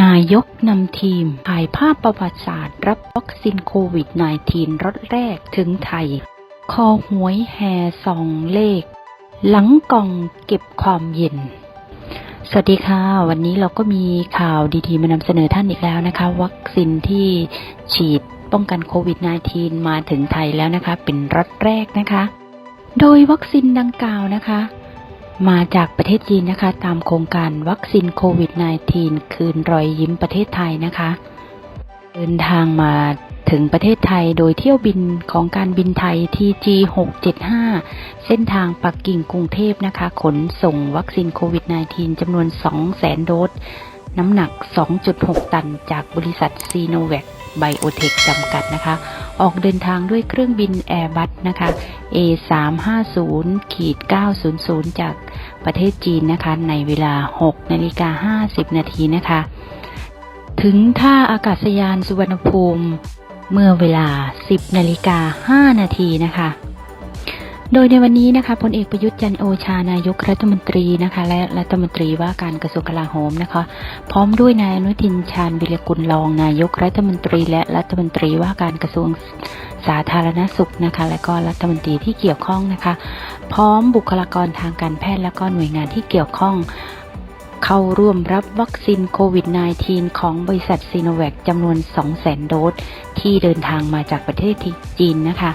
นายกนำทีมถ่ายภาพประวัติศาสตร์ รับวัคซีนโควิด -19 รถแรกถึงไทย คอหวยแห่สองเลข หลังกล่องเก็บความเย็น สวัสดีค่ะ วันนี้เราก็มีข่าวดีๆ มานำเสนอท่านอีกแล้วนะคะ วัคซีนที่ฉีดป้องกันโควิด -19 มาถึงไทยแล้วนะคะ เป็นรถแรกนะคะ โดยวัคซีนดังกล่าวนะคะ มาจากประเทศจีนนะคะ ตามโครงการวัคซีนโควิด -19 คืนรอยยิ้มประเทศไทยนะคะ เดินทางมาถึงประเทศไทยโดยเที่ยวบินของการบินไทย TG 675 เส้นทางปักกิ่งกรุงเทพนะคะ ขนส่งวัคซีนโควิด -19 จำนวน 200,000 โดส น้ำหนัก 2.6 ตันจากบริษัทซีโนแวคไบโอเทคจำกัดนะคะ ออกเดินทางด้วยเครื่องบินแอร์บัสนะคะ A350 ขีด900 จากประเทศจีนนะคะ ในเวลา 6 นาฬิกา 50 นาทีนะคะ ถึงท่าอากาศยานสุวรรณภูมิ เมื่อเวลา 10 นาฬิกา 5 นาทีนะคะ โดยในวันนี้นะคะพลเอกประยุทธ์จันโอชานายกรัฐมนตรีนะคะ และรัฐมนตรีว่าการกระทรวงกลาโหมนะคะ พร้อมด้วยนายอนุทินชาญวิรกุลรองนายกรัฐมนตรี และรัฐมนตรีว่าการกระทรวงสาธารณสุขนะคะ และก็รัฐมนตรีที่เกี่ยวข้องนะคะ พร้อมบุคลากรทางการแพทย์และก็หน่วยงานที่เกี่ยวข้องเข้าร่วมรับวัคซีนโควิด -19 ของบริษัทซีโนแวคจำนวน 200,000 โดส ที่เดินทางมาจากประเทศจีนนะคะ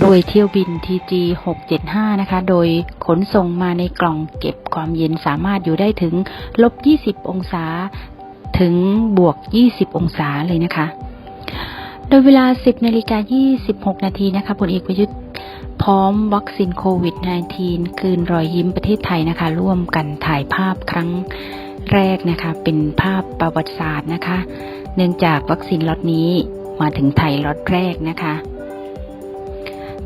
โดยเที่ยวบิน TG 675 นะคะ โดยขนส่งมาในกล่องเก็บความเย็นสามารถอยู่ได้ถึงลบ 20 องศา ถึงบวก 20 องศาเลยนะคะ โดยเวลา 10นาฬิกา26 นาทีนะคะพลเอกประยุทธ์พร้อมวัคซีนโควิด -19 คืนรอยยิ้มประเทศไทยนะคะ ร่วมกันถ่ายภาพครั้งแรกนะคะ เป็นภาพประวัติศาสตร์นะคะ เนื่องจากวัคซีนล็อตนี้มาถึงไทยล็อตแรกนะคะ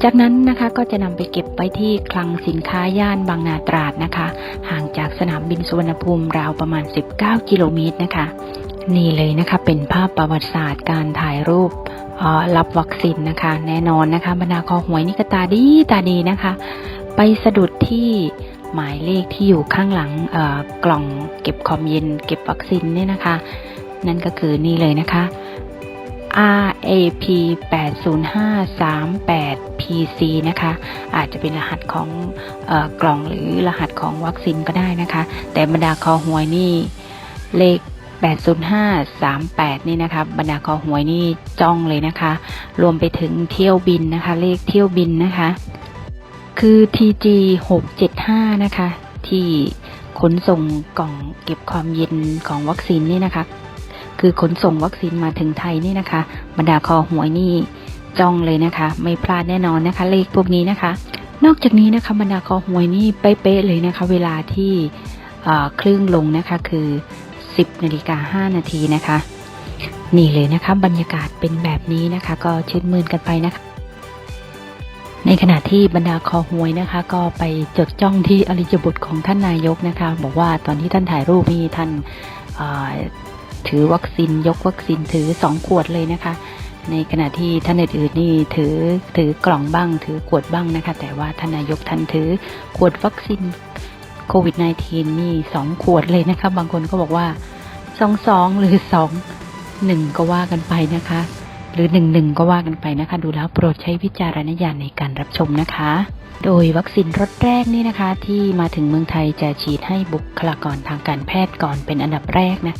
จากนั้นนะคะก็จะนำไปเก็บไว้ที่คลังสินค้าย่านบางนาตราดนะคะ ห่างจากสนามบินสุวรรณภูมิราวประมาณ 19 กิโลเมตรนะคะ นี่เลยนะคะเป็นภาพประวัติศาสตร์การถ่ายรูปรับวัคซีนนะคะ แน่นอนนะคะบรรดาคอหวยนี่ก็ตาดีตาดีนะคะ ไปสะดุดที่หมายเลขที่อยู่ข้างหลังกล่องเก็บความเย็น เก็บวัคซีนเนี่ยนะคะ นั่นก็คือนี่เลยนะคะ RAP 80538 PC นะคะ อาจจะเป็นรหัสของอกล่องหรือรหัสของวัคซีนก็ได้นะคะ แต่บรรดาคอหวยนี่เลข 80538 นี่นะคะบรรดาคอหวยนี่จ้องเลยนะคะ รวมไปถึงเที่ยวบินนะคะ เลขเที่ยวบินนะคะ คือ TG 675 นะคะ ที่ขนส่งกล่องเก็บความเย็นของวัคซีนนี่นะคะ คือขนส่งวัคซีนมาถึงไทยนี่นะคะ บรรดาคอหวยนี่จ้องเลยนะคะ ไม่พลาดแน่นอนนะคะ เลขพวกนี้นะคะ นอกจากนี้นะคะบรรดาคอหวยนี่เป๊ะเลยนะคะ เวลาที่เคลื่นลงนะคะคือ 10นาฬิกา5นาทีนะคะ นี่เลยนะคะบรรยากาศเป็นแบบนี้นะคะ ก็ชื่นมื่นกันไปนะคะ ในขณะที่บรรดาคอหวยนะคะ ก็ไปจดจ้องที่อริยบุตรของท่านนายกนะคะ บอกว่าตอนที่ท่านถ่ายรูปนี่ท่าน ถือวัคซีนยกวัคซีนถือสองขวดเลยนะคะ ในขณะที่ท่านอื่นๆนี่ถือถือกล่องบ้าง ถือขวดบ้างนะคะ แต่ว่าท่านนายกท่านถือขวดวัคซีนโควิด -19 นี่สองขวดเลยนะคะ บางคนก็บอกว่าสองสองหรือสองหนึ่งก็ว่ากันไปนะคะ หรือหนึ่งหนึ่งก็ว่ากันไปนะคะ ดูแล้วโปรดใช้วิจารณญาณในการรับชมนะคะโดยวัคซีนรถแรกนี่นะคะ ที่มาถึงเมืองไทยจะฉีดให้บุคลากรทางการแพทย์ก่อนเป็นอันดับแรกนะ